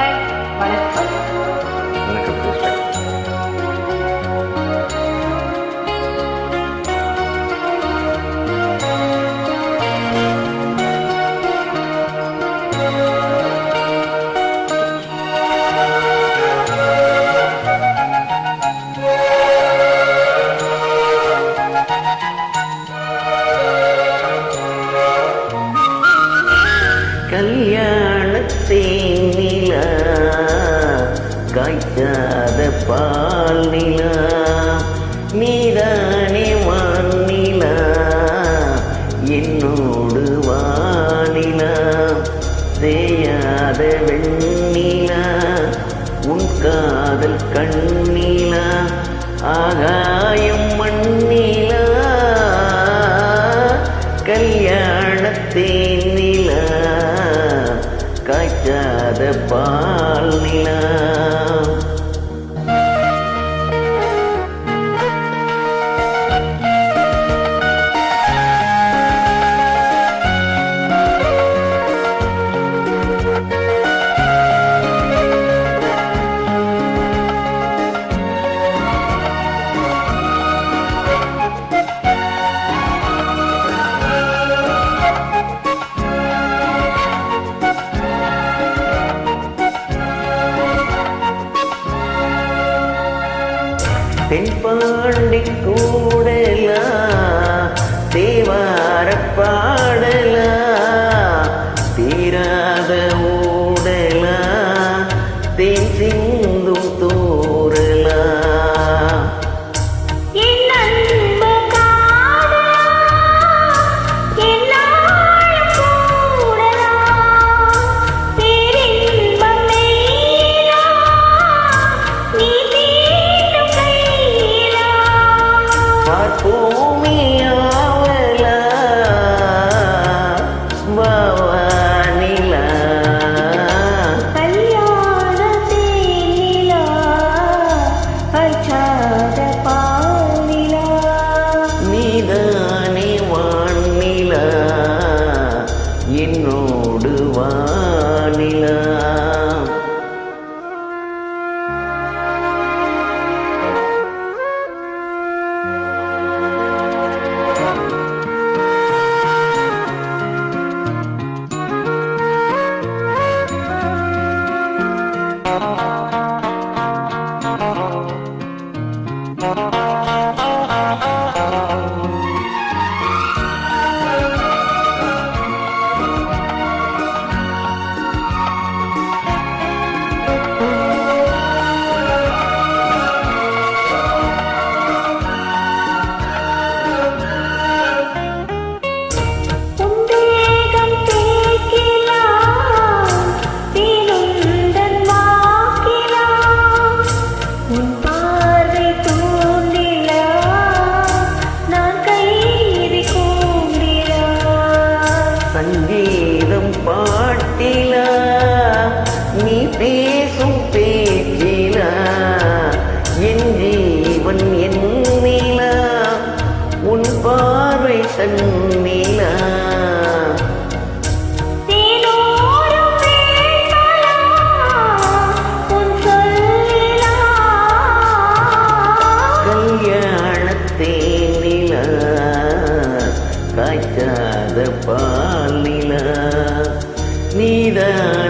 Hey. காய்ச்சாத பால் நிலா நீதானே மாநிலா என்னோடு வானிலா தேயாத வெண்ணிலா உன் காதல் கண்ணிலா ஆகாய காய்ச்சாத பால் நிலா. தென்பாண்டி கூடலா தேவாரப்பா பேசும் பேச்சிலா என் ஜீவன் என் நிலா உன் பார்வை சொல்லிலா. கல்யாணத்தேனிலா காய்ச்சாத பாலிலா நீதானே